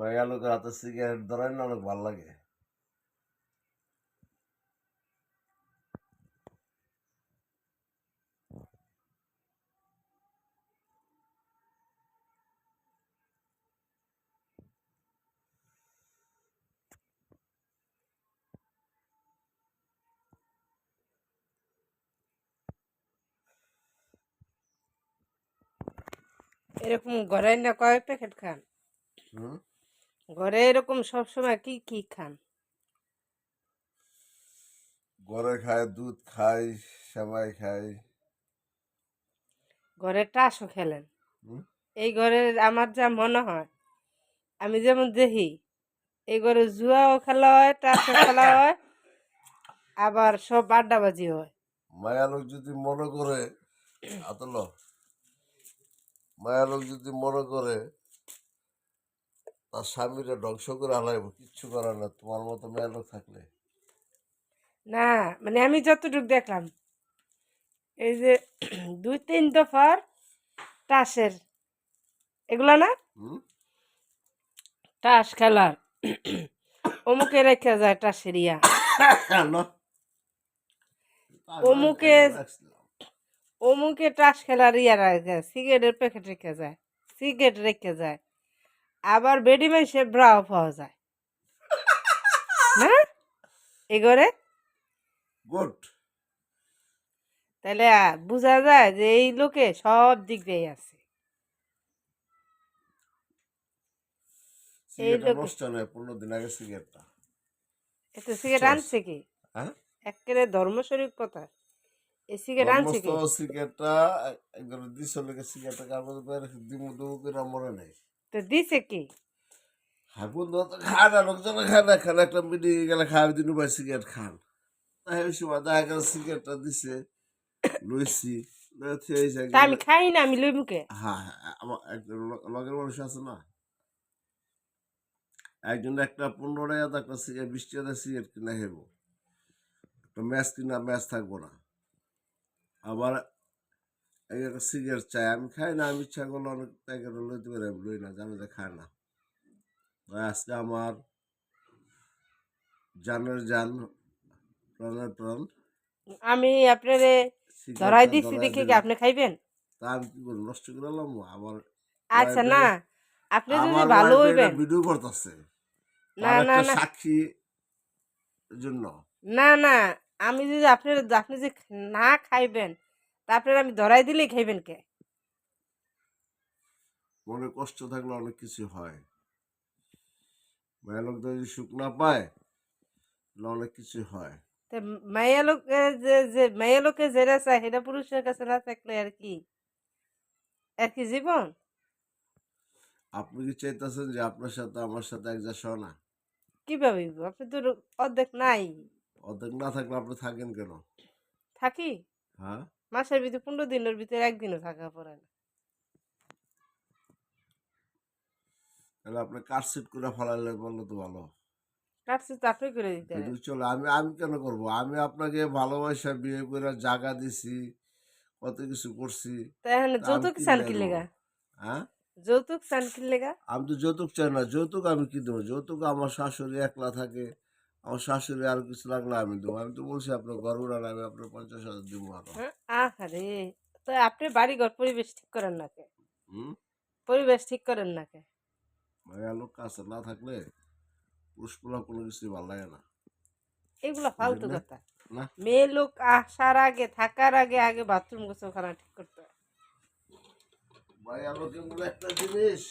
মায়া লোকের হাতে সিগারেট ধরাই না অনেক ভালো লাগে। এরকম ঘরে না কয় প্যাকেট খান। হুম? ঘরে এরকম সব সময় কি কি খান? ঘরে খায় দুধ খাই সেমাই খাই ঘরে টাসও খেলেন? এই ঘরে আমার যা মনে হয় আমি যেমন দেখি এই ঘরে জুয়াও খেলা হয় টাসও খেলা হয় আবার সব আড্ডাবাজি হয়। মায়া লোক যদি মনে করে আতল মায়া লোক যদি মনে করে তার স্বামীরা ধ্বংস করে হালাইব কিচ্ছু করার না তোমার মতো মায়া লোক থাকলে। না মানে আমি যতটুকু দেখলাম এই যে দুই তিন দফার টাসের এগুলা না? টাস খেলার অমুকে রেখে যায় টাসের ইয়া। অমুকে অমুকে টাস খেলার ইয়া রেখে সিগারেটের প্যাকেট রেখে যায় সিগারেট রেখে যায়। আবার বেডি সে ব্রাও পাওয়া যায়। না এগরে। গুড। তাহলে বোঝা যায় যে এই লোকে সব দিক দিয়ে আছে। সিগারেটটা লোক- নষ্ট নয় পনেরো দিন আগে সিগারেটটা। এতে সিগারেট আনছে কি? হ্যাঁ? একেবারে ধর্মস্বরূপ কথা। এই সিগারেট আনছে কি? সিগারেটটা কাগজ দিমু দিমু করে মরে নেই। তো দিছে কি? হ্যাঁ বন্ধু তো খায় না লোকজন খায় না খান একটা মিটিং গেলে খায় দিন ভাই সিগারেট খান। তাই ওই সময় দেখা গেল সিগারেটটা দিছে লইছি তা আমি খাই না আমি লই মুখে হ্যাঁ হ্যাঁ, লগের মানুষ আছে না? একজন একটা পনেরো টাকা একটা সিগারেট বিশ টাকা সিগারেট কিনা হেব একটা ম্যাচ কিনা ম্যাচ থাকব না। আবার সিগারেট চাই আমি খাই না আমি ইচ্ছা করলে অনেক প্যাকেট লইতে পারি আমি লই না জানি যে খায় না। আজকে আমার জানের জান প্রাণের প্রাণ। আমি আপনারে ধরাই দিচ্ছি দেখে কি আপনি খাইবেন? তা আমি কি করব নষ্ট করে এলাম আমার আচ্ছা না আপনি যদি ভালো হইবেন। ভিডিও করতেছে। না না না। সাক্ষী জন্য। না না আমি যদি আপনার আপনি যে না খাইবেন তা আপনার আমি ধরাই দিলেই খাইবেন কে? মনে কষ্ট থাকলে অনেক কিছু হয়। মায়ের লোক যদি সুখ না পায় তাহলে অনেক কিছু হয়। তো মাইয়া লোকে যে যে মাইয়া লোকে যেটা চায় সেটা পুরুষের কাছে না থাকলে আর কি? আর কি জীবন? আপনি কি চাইতেছেন যে আপনার সাথে আমার সাথে এক যা না? কীভাবে? আপনি তো অর্ধেক নাই। অর্ধেক না থাকলে আপনি থাকেন কেন? থাকি? হ্যাঁ? মাসের ভিতরে পনেরো দিনের ভিতরে একদিনও থাকা পড়ে না। তাহলে আপনি কার সিট করে ফেলালে বললে তো ভালো। কাটছে তো আপনি করে দিতে। ভিডিও আমি আমি কেন করব? আমি আপনাকে ভালোবাসা বিয়ে করে জায়গা দিছি কত কিছু করছি তা এখন তা আমি যৌতুক চান কি লেগা হ্যাঁ? যৌতুক চান কি লেগা আমি তো যৌতুক চাই না যৌতুক আমি কি দেবো? যৌতুক আমার শাশুড়ি একলা থাকে আমার শাশুড়ি আর কিছু লাগলে আমি দেবো। আমি তো বলছি আপনার গর্ব আমি আপনার পঞ্চাশ হাজার দেবো আরও। হ্যাঁ? আহারে! তো আপনি বাড়ি ঘর পরিবেশ ঠিক করেন না কে? পরিবেশ ঠিক করেন না কে? মায়া লোক কাছে না থাকলে পুরুষগুলো কোনো কিছু ভালো লাগে না। এগুলো ফালতু কথা। মেয়ে লোক আসার আগে থাকার আগে আগে বাথরুম গোসলখানা ঠিক করতে হয়। মায়া লোকের বলে একটা জিনিস।